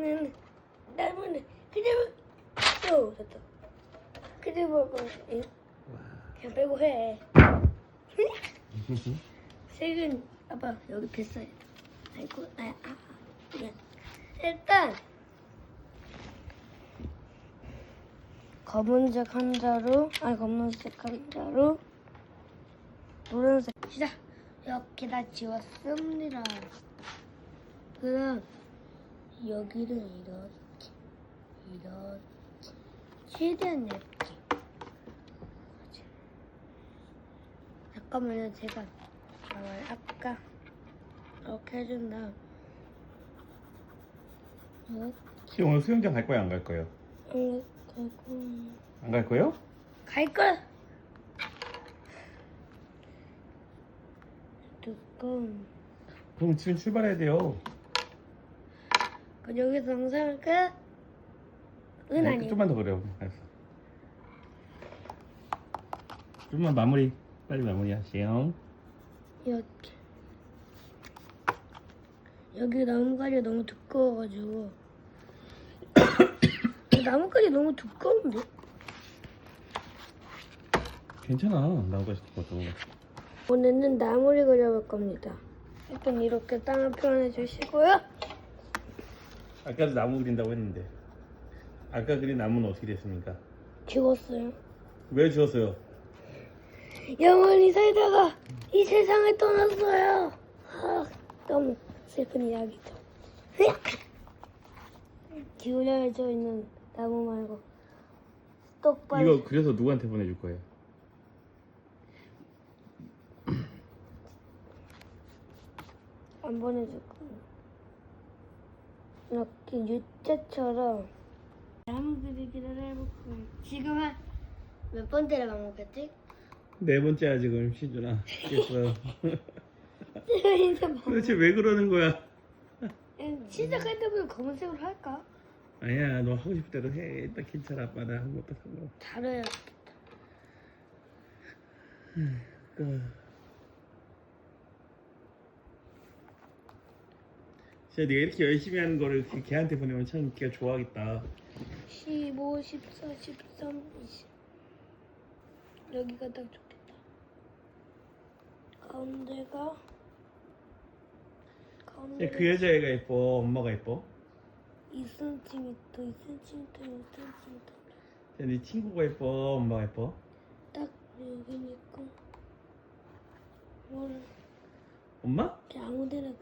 이번에는 나무는 그대로 또 됐다. 그대로 이 그냥 빼고 해. 색은 아빠 여기 돼. 아이고 아, 아, 아. 미안. 일단 검은색 한 자루 아니 검은색 한 자루 노란색 시작 이렇게 다 지웠습니다. 그다음 여기를 이렇게 이렇게. 최대한 얇게. 잠깐만요. 제가 나와요 아까 이렇게 해준 다음. 이렇게. 지 오늘 수영장 갈 거야 안 갈 거예요? 하고. 안 갈 거예요? 갈걸 뚜껑 그럼 지금 출발해야 돼요. 그 여기서 영상을 끝? 은 네, 아니에요 좀만 더 그래요. 알았어. 좀만 마무리 빨리 마무리하세요. 이렇게 여기 나뭇가지가 너무 두꺼워가지고 이 나뭇가지 너무 두꺼운데? 괜찮아 나무가 싶어도. 오늘은 나무를 그려볼 겁니다 일단 이렇게 땅을 표현해 주시고요 아까도 나무 그린다고 했는데 아까 그린 나무는 어떻게 됐습니까? 지웠어요 왜 지웠어요? 영원히 살다가 이 세상을 떠났어요 아, 너무 슬픈 이야기죠 기울여져 있는 나무 말고 똑바로 이거 그래서 누구한테 보내줄 거예요? 안 보내줄 거예요. 이렇게 유자처럼 나무 그리기를 해볼 거예요. 지금 한 몇 번째를 반복했지? 네 번째야 지금 시준아. 이제 뭐 도대체 왜 그러는 거야? 시작할 때부터 검은색으로 할까? 아니야 너 하고 싶은 대로 해. 일단 괜찮아 아빠 나한 것도 상관. 잘해요. 그... 진짜 네가 이렇게 열심히 하는 거를 걔- 걔한테 보내면 참 걔가 좋아하겠다. 15, 14, 13, 20. 여기가 딱 좋겠다. 가운데가 가운데 야, 그 여자애가 예뻐, 엄마가 예뻐. 2cm, 2cm, 2cm. 야, 네 친구가 예뻐, 엄마가 예뻐. 딱 여기니까 뭘 엄마? 이렇게 아무데나. 아,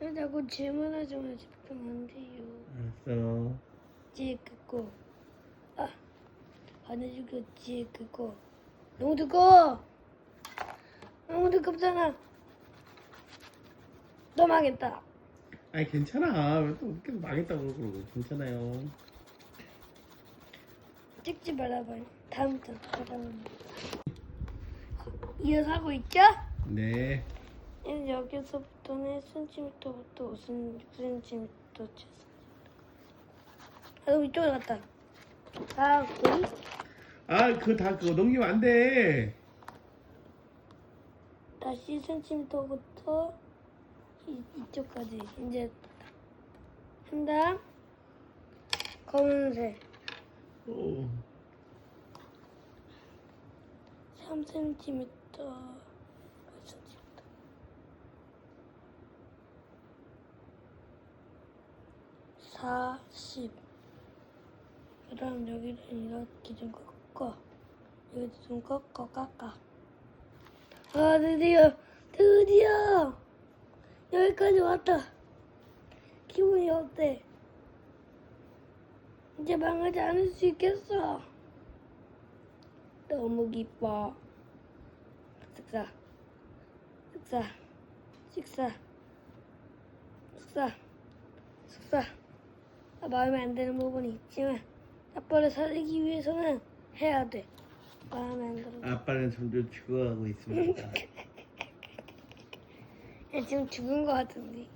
왜 자꾸 질문하지만 집중 안 돼요. 알았어. 뒤에 끄고 아 반해주고 뒤에 끄고 너무 두꺼워 너무 두껍잖아 너 망했다 아니 괜찮아. 왜또 계속 망했다고 그러고 괜찮아요. 찍지 말아봐요 다음 장 이어서 하고 있죠? 네. 이제 여기서부터는 1cm부터 5cm 6cm 아, 이쪽으로 갔다. 아, 우리 아, 그거 다 그거 넘기면 안 돼. 다시 cm부터 이, 이쪽까지 이제 한 다음 검은색. 오. 3cm 5cm 40 그 다음 여기를 이렇게 좀 꺾어. 여기도 좀 꺾어 깎아. 아 드디어 드디어! 여기까지 왔다. 기분이 어때? 이제 망하지 않을 수 있겠어. 너무 기뻐. 식사. 식사. 식사. 식사. 식사. 아, 마음에 안 드는 부분이 있지만 아빠를 살리기 위해서는 해야 돼. 마음에 안 들어 아빠는 점점 죽어가고 있습니다. 야, 지금 죽은 거 같은데.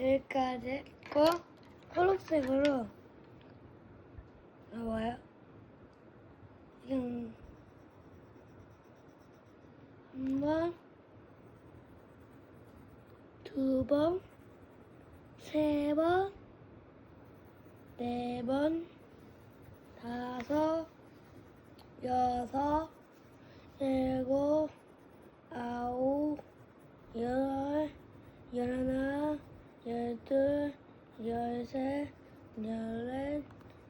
여기까지 했고 초록색으로 나와요 두 번, 세 번, 네 번, 다섯, 여섯, 일곱, 아홉, 열, 열하나, 열둘, 열셋, 열넷,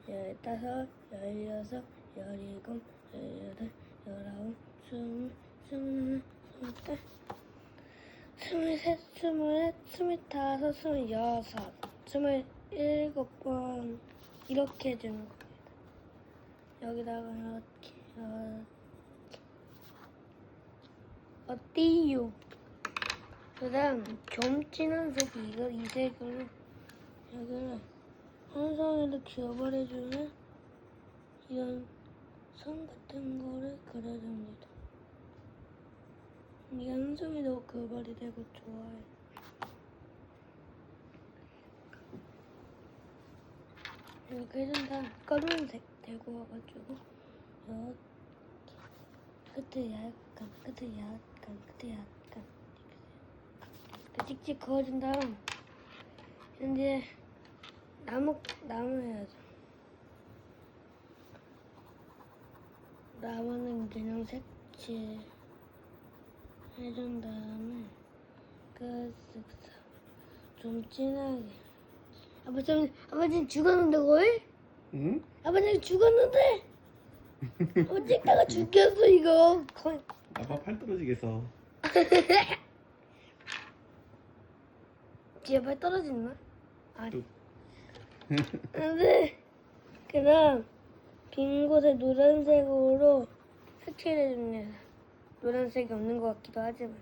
열다섯, 열여섯, 열일곱, 열여덟, 열아홉, 스물, 스물하나, 스물둘, 스물셋, 스물다섯, 스물여섯, 스물일곱 번 이렇게 해주는 겁니다. 여기다가 이렇게, 이렇게. 어때요? 그 다음 좀 진한 색이 이거 이 색으로 여기를 한 선으로 기어버려주는 이런 선 같은 거를 그려줍니다. 이 한송이 더 그발이 되고 좋아요. 이렇게 해준 다음 검은색 대고 와가지고. 이렇게 끝에 약간 끝에 약간 끝에 약간. 이렇게. 찍찍 그어준 다음 이제 나무 나무 해야죠. 나무는 그냥 색칠 해준 다음에 그좀 진하게 아버지 아버지 죽었는데 왜? 응? 아버지 죽었는데 어쨌다가 죽였어 이거 거의 아빠 팔 떨어지겠어. 제발 떨어지나? 아 뚝. 안돼 그다음 빈 곳에 노란색으로 색칠해 줍니다 노란색이 없는 것 같기도 하지만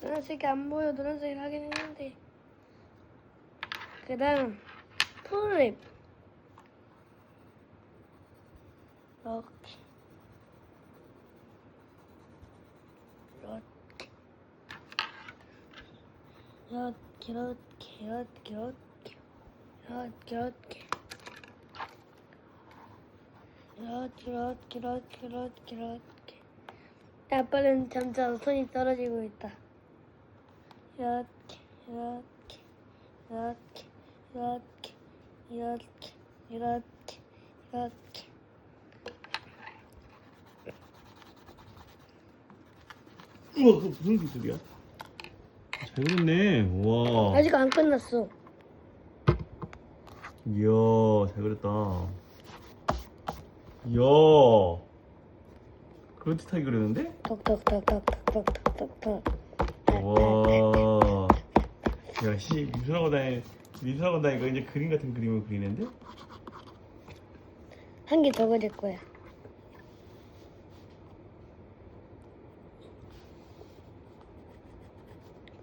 노란색이 안 보여 노란색을 하긴 했는데 그 다음 폴립 이렇게 이렇게 이렇게 이렇게 이렇게 이렇게 이렇게 이렇게 이렇게 이렇게 이렇게 이렇게 아빠는 점점 손이 떨어지고 있다. 이렇게 이렇게 이렇게 이렇게 이렇게 이렇게 이렇게 우와, 그 무슨 기술이야? 잘 그렸네. 와. 아직 안 끝났어 이야, 잘 그렸다. 이야. 그럴듯하게 그렸는데? 톡톡톡톡톡톡톡톡 와. 야, 씨, 미술학원 다니, 미술학원 다니까 이제 그림 같은 그림을 그리는데? 한 개 더 그릴 거야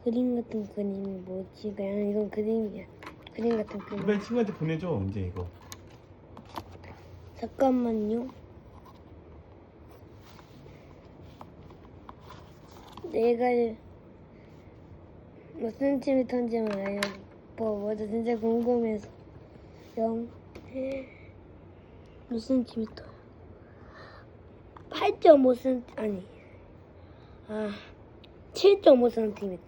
그림 같은 그림이 뭐지? 그냥 이건 그림이야 그림 같은 그림 빨리 친구한테 보내줘, 이제 이거. 잠깐만요. 내가 몇 센티미터인지만 알려. 뭐 맞아 진짜 궁금해서. 영. 무슨 팀이터 8.5cm 아니. 아 7.5cm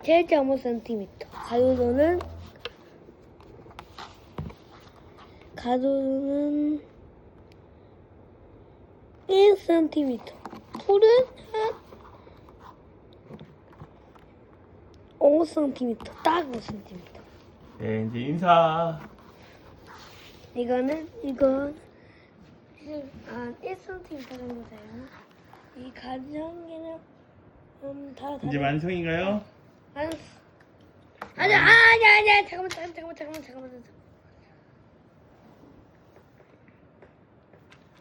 7.5cm 가로도는? 가로는 1cm 풀은 한 옹성 팀이 딱 무슨 팀이다. 네, 이제 인사. 이거는 이건 아 일성 팀 다른 거예요. 이 가정기는 음, 다 다른. 완성인가요? 안 아니 아, 아니 아니 잠깐만 잠깐만 잠깐만 잠깐만 잠깐만, 잠깐만,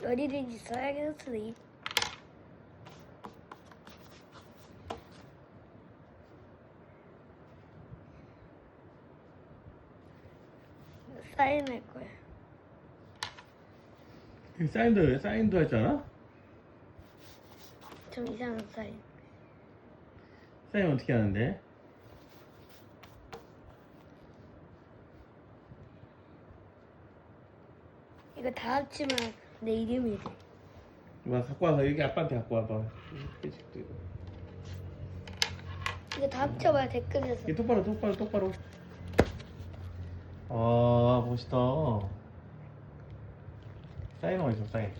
잠깐만. 어디든지 써야겠어, 사인할 거야 그 사인도, 사인도 했잖아? 좀 이상한 사인 사인 어떻게 하는데? 이거 다 합치면 내 이름이 돼 이거 갖고 와서 여기 아빠한테 갖고 와봐. 이거 다 합쳐봐야 댓글에서. 이 똑바로 똑바로 똑바로 아 멋있다 사인 어딨어 사인.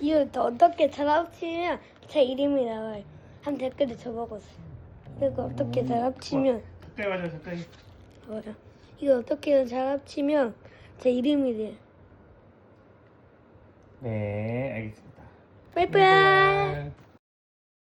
이거 더 어떻게 잘 합치면 제 이름이 나와요. 한 댓글에 적어보세요. 이거 어떻게 잘 합치면 가까이 와줘 가까이 뭐야? 이거 어떻게 잘 합치면 제 이름이 돼요. 네 알겠습니다 빠이빠이.